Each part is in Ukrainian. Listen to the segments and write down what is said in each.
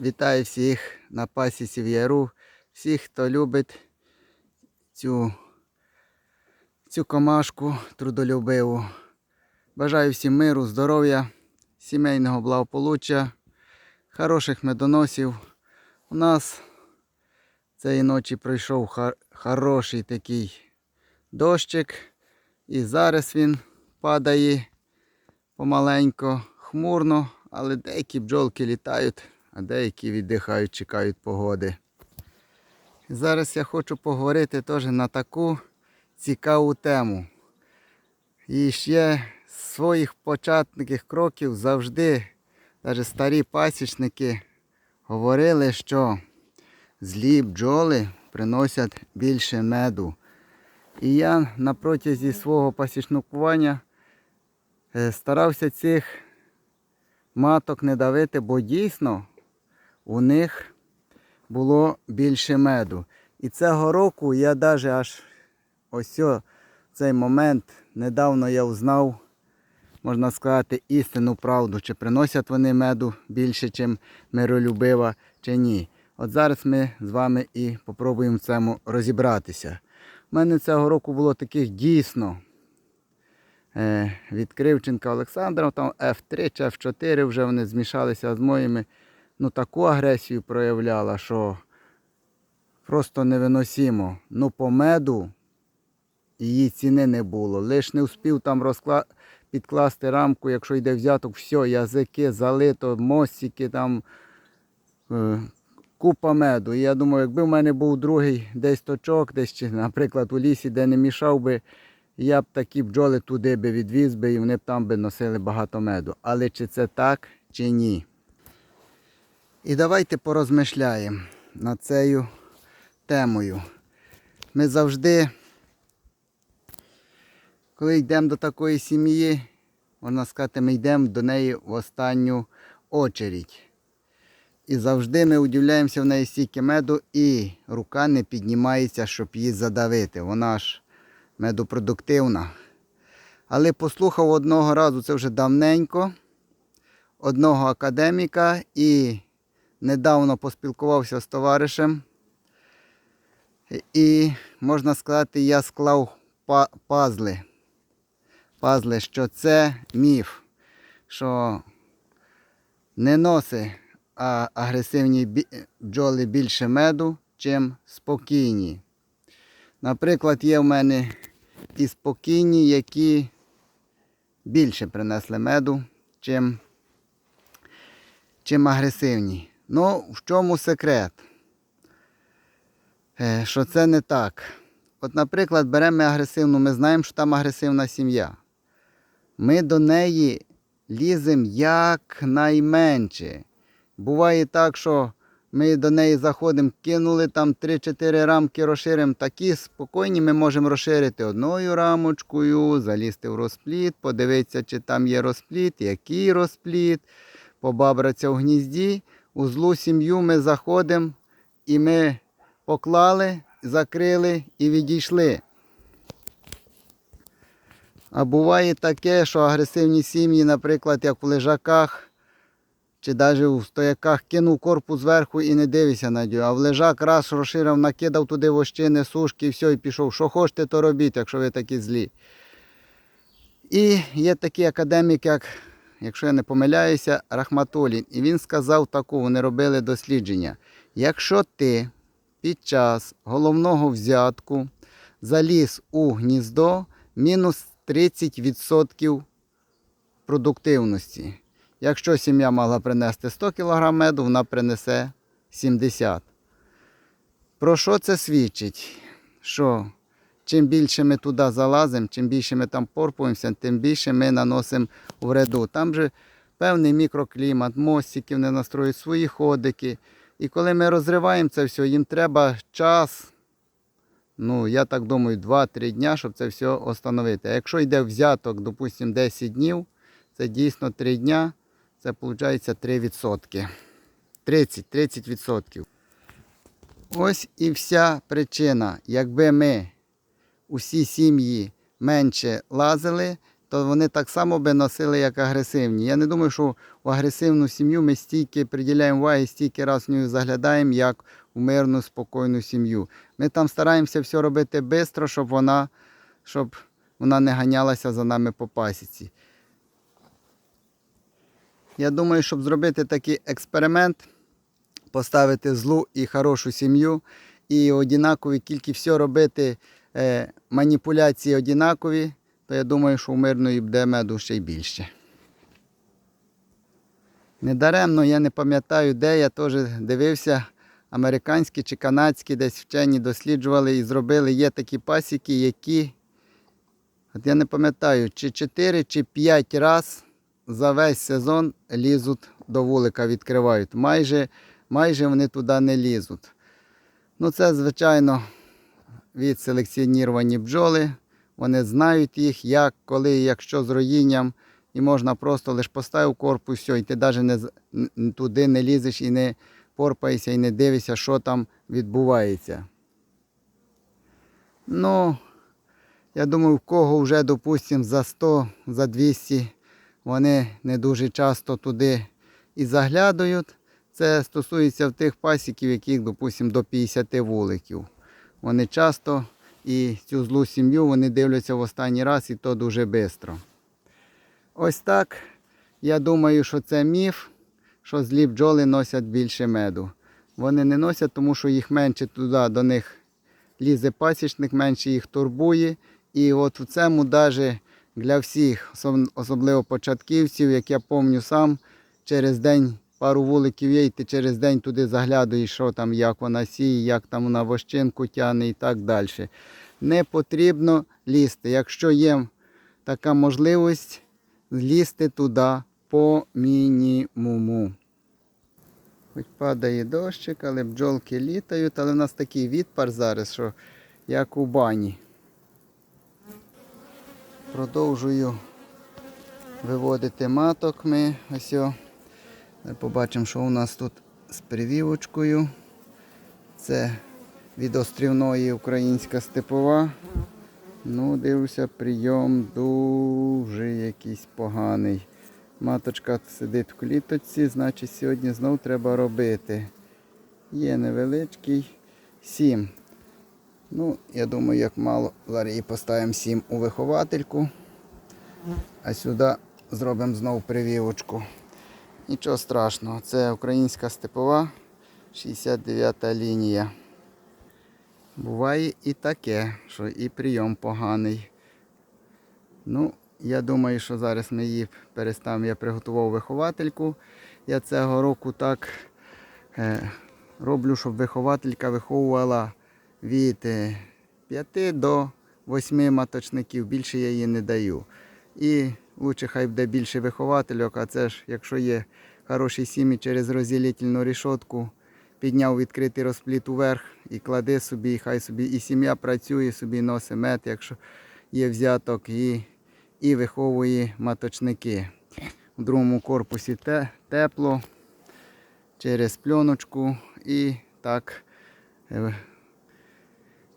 Вітаю всіх на пасіці в Яру, всіх, хто любить цю, цю комашку трудолюбиву. Бажаю всім миру, здоров'я, сімейного благополуччя, хороших медоносів. У нас цієї ночі пройшов хар- хороший такий дощик. І зараз він падає помаленько, хмурно, але деякі бджолки літають, а деякі віддихають, чекають погоди. Зараз я хочу поговорити теж на таку цікаву тему. І ще з своїх початних кроків завжди, навіть старі пасічники, говорили, що злі бджоли приносять більше меду. І я на протязі свого пасічнукування е, старався цих маток не давити, бо дійсно у них було більше меду. І цього року я навіть аж ось цей момент недавно я узнав, можна сказати, істинну правду, чи приносять вони меду більше, ніж миролюбива, чи ні. От зараз ми з вами і попробуємо в цьому розібратися. У мене цього року було таких дійсно е, від Кривченка Олександра, там F3 чи F4 вже вони змішалися з моїми. Ну таку агресію проявляла, що просто невиносимо. Ну по меду її ціни не було. Лиш не встиг там розкла... підкласти рамку, якщо йде взяток, все, язики залито, мостики там. Е, купа меду. І я думаю, якби в мене був другий десь точок, десь, чи, наприклад, у лісі, де не мішав би, я б такі бджоли туди би відвіз би і вони б там би носили багато меду. Але чи це так, чи ні? І давайте порозмишляємо над цією темою. Ми завжди, коли йдемо до такої сім'ї, можна сказати, ми йдемо до неї в останню очередь. І завжди ми удивляємося в неї стільки меду, і рука не піднімається, щоб її задавити. Вона ж медопродуктивна. Але послухав одного разу, це вже давненько, одного академіка і недавно поспілкувався з товаришем. І, можна сказати, я склав пазли. Пазли, що це міф, що не носить а агресивні бджоли більше меду, чим спокійні. Наприклад, є в мене і спокійні, які більше принесли меду, чим, чим агресивні. Ну, в чому секрет? Е, Що це не так. От, наприклад, беремо агресивну, ми знаємо, що там агресивна сім'я. Ми до неї ліземо якнайменше. Буває так, що ми до неї заходимо, кинули там 3-4 рамки, розширимо. Такі спокійні ми можемо розширити одною рамочкою, залізти в розпліт, подивитися, чи там є розпліт, який розпліт, побабратися в гнізді. У злу сім'ю ми заходимо і ми поклали, закрили і відійшли. А буває таке, що агресивні сім'ї, наприклад, як в лежаках, чи навіть у стояках кинув корпус зверху і не дивишся на нього. А в лежак раз розширив, накидав туди вощини, сушки, і все, і пішов. Що хочете, то робіть, якщо ви такі злі. І є такий академік, як, якщо я не помиляюся, Рахматулін. І він сказав таку, вони робили дослідження. Якщо ти під час головного взятку заліз у гніздо, мінус 30% продуктивності. Якщо сім'я могла принести 100 кг меду, вона принесе 70. Про що це свідчить? Що чим більше ми туди залазимо, чим більше ми там порпуємося, тим більше ми наносимо вреду. Там же певний мікроклімат, мостики, вони настроюють свої ходики. І коли ми розриваємо це все, їм треба час, ну, я так думаю, 2-3 дня, щоб це все встановити. А якщо йде взяток, допустимо, 10 днів, це дійсно 3 дня, це виходить 3%. 30-30%. Ось і вся причина. Якби ми усі сім'ї менше лазили, то вони так само би носили, як агресивні. Я не думаю, що у агресивну сім'ю ми стільки приділяємо уваги, стільки раз в нього заглядаємо, як у мирну, спокійну сім'ю. Ми там стараємося все робити швидко, щоб вона, щоб вона не ганялася за нами по пасіці. Я думаю, щоб зробити такий експеримент, поставити злу і хорошу сім'ю, і однакові, тільки все робити, маніпуляції однакові, то я думаю, що у мирної буде меду ще й більше. Недаремно я не пам'ятаю, де я теж дивився, американські чи канадські десь вчені досліджували і зробили. Є такі пасіки, які, от я не пам'ятаю, чи 4 чи 5 разів за весь сезон лізуть до вулика, відкривають. Майже, майже вони туди не лізуть. Ну, це, звичайно, від селекціоніровані бджоли. Вони знають їх, як, коли, якщо з роїнням. І можна просто лише поставив корпус, все, і ти навіть не, туди не лізеш і не порпаєшся, і не дивишся, що там відбувається. Ну, я думаю, в кого вже, допустимо, за 100, за 200, вони не дуже часто туди і заглядають. Це стосується тих пасіків, яких, допустимо, до 50 вуликів. Вони часто і цю злу сім'ю вони дивляться в останній раз і то дуже швидко. Ось так. Я думаю, що це міф, що злі бджоли носять більше меду. Вони не носять, тому що їх менше туди до них лізе пасічник, менше їх турбує. І от в цьому навіть для всіх, особливо початківців, як я пам'ятаю сам, через день пару вуликів є, і ти через день туди заглядуєш, що там, як вона сіє, як там вона вощинку тягне і так далі. Не потрібно лізти. Якщо є така можливість, злізти туди по мінімуму. Хоч падає дощик, але бджолки літають, але в нас такий відпар зараз, що як у бані. Продовжую виводити маток ми. Ось. Побачимо, що у нас тут з привівочкою. Це від острівної українська степова. Ну, дивлюся, прийом дуже якийсь поганий. Маточка сидить в кліточці, значить сьогодні знов треба робити. Є невеличкий 7. Ну, я думаю, як мало. Її поставимо 7 у виховательку. А сюди зробимо знов привівочку. Нічого страшного, це українська степова, 69 лінія. Буває і таке, що і прийом поганий. Ну, я думаю, що зараз ми її переставимо. Я приготував виховательку. Я цього року так е, роблю, щоб вихователька виховувала від е, 5 до 8 маточників. Більше я її не даю. І лучше хай буде більше виховательок, а це ж, якщо є хороші сім'ї через розділительну рішотку, підняв відкритий розпліт уверх і клади собі, і хай собі і сім'я працює, собі носить мед, якщо є взяток, і, і виховує маточники. У другому корпусі те, тепло через пленочку і так. е,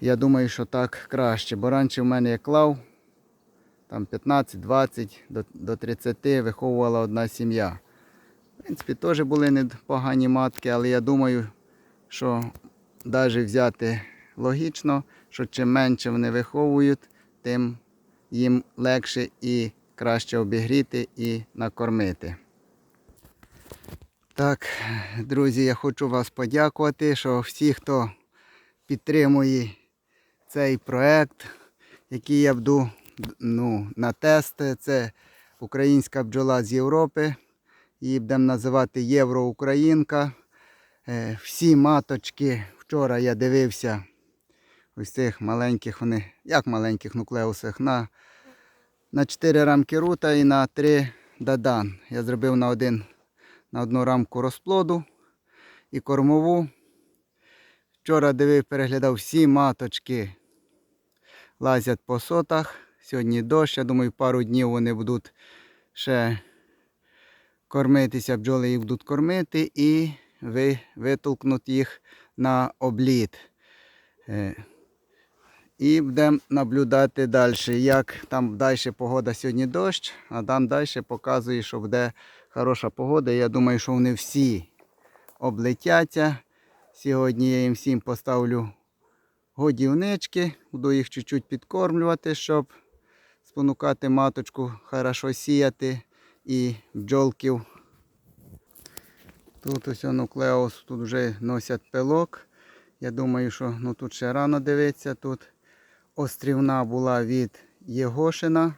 Я думаю, що так краще. Бо раніше в мене я клав там 15-20 до, до 30 виховувала одна сім'я. В принципі, теж були непогані матки, але я думаю, що навіть взяти логічно, що чим менше вони виховують, тим їм легше і краще обігріти і накормити. Так, друзі, я хочу вас подякувати, що всі, хто підтримує цей проект, який я буду ну, на тест, це українська бджола з Європи. Її будемо називати Євроукраїнка. Е, Всі маточки, вчора я дивився ось цих маленьких, вони, як маленьких нуклеусах, на, на 4 рамки рута і на 3 дадан. Я зробив на, один, на одну рамку розплоду і кормову. Вчора дивив, переглядав всі маточки лазять по сотах. Сьогодні дощ, я думаю, пару днів вони будуть ще кормитися, бджоли їх будуть кормити і ви, витолкнуть їх на обліт. Е, І будемо наблюдати далі, як там далі погода сьогодні дощ, а там далі показує, що буде хороша погода. Я думаю, що вони всі облетяться. Сьогодні я їм всім поставлю годівнички, буду їх чуть-чуть підкормлювати, щоб спонукати маточку хорошо сіяти і бджолків. Тут ось нуклеус, тут вже носять пилок. Я думаю, що ну, тут ще рано дивитися. Тут острівна була від Єгошина.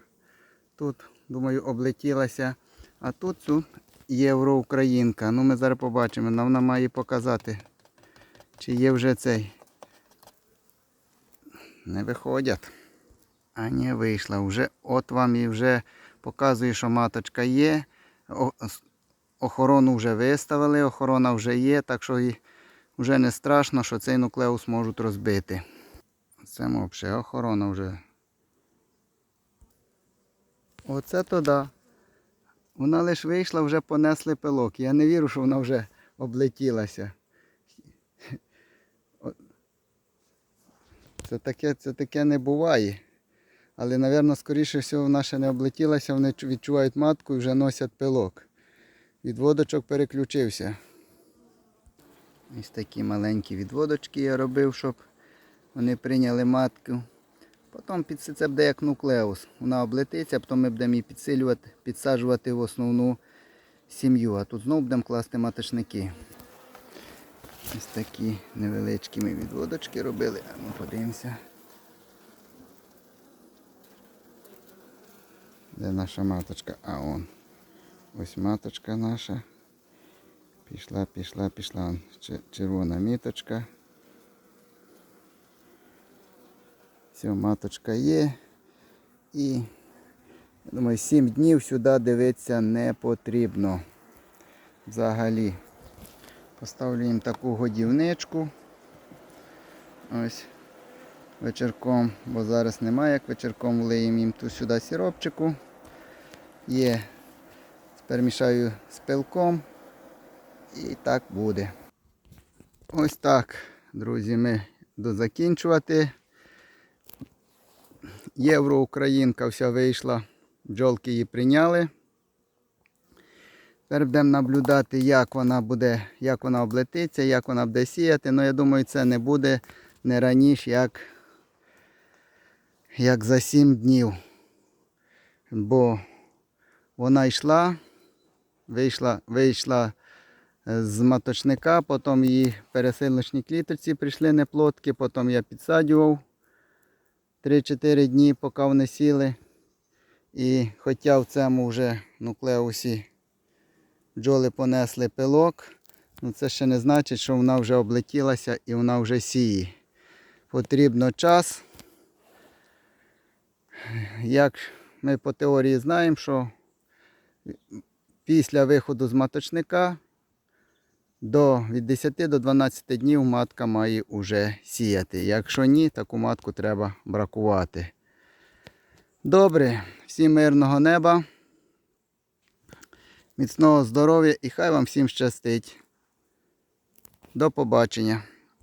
Тут, думаю, облетілася. А тут тут євроукраїнка. Ну, ми зараз побачимо. Вона- Вона має показати, чи є вже цей. Не виходять. А не вийшла. Вже, от вам і вже показує, що маточка є. Охорону вже виставили, охорона вже є, так що вже не страшно, що цей нуклеус можуть розбити. Це взагалі охорона вже. Оце то да. Вона лише вийшла, вже понесли пилок. Я не вірю, що вона вже облетілася. Це таке, це таке не буває. Але, мабуть, скоріше всього, вона ще не облетілася, вони відчувають матку і вже носять пилок. Відводочок переключився. Ось такі маленькі відводочки я робив, щоб вони прийняли матку. Потім це буде як нуклеус. Вона облетиться, потім ми будемо її підсилювати, підсаджувати в основну сім'ю. А тут знову будемо класти маточники. Ось такі невеличкі ми відводочки робили. А ну подивимося. Де наша маточка? А он. Ось маточка наша. Пішла, пішла, пішла. Червона міточка. Все, маточка є. І я думаю, 7 днів сюди дивитися не потрібно. Взагалі. Поставлю їм таку годівничку. Ось вечірком, бо зараз немає, як вечірком влиємо їм тут сюди сіропчику. Є. Перемішаю з пилком. І так буде. Ось так, друзі, ми дозакінчувати. Євроукраїнка вся вийшла, бджолки її прийняли. Тепер будемо наблюдати, як вона буде, як вона облетиться, як вона буде сіяти. Ну, я думаю, це не буде не раніше, як, як за 7 днів. Бо вона йшла, вийшла, вийшла е, з маточника, потім її пересилочні кліточці прийшли неплотки, потім я підсаджував 3-4 дні, поки вони сіли. І хоча в цьому вже нуклеусі бджоли понесли пилок, ну це ще не значить, що вона вже облетілася і вона вже сіє. Потрібно час. Як ми по теорії знаємо, що після виходу з маточника до, від 10 до 12 днів матка має вже сіяти. Якщо ні, таку матку треба бракувати. Добре, всім мирного неба, міцного здоров'я і хай вам всім щастить. До побачення.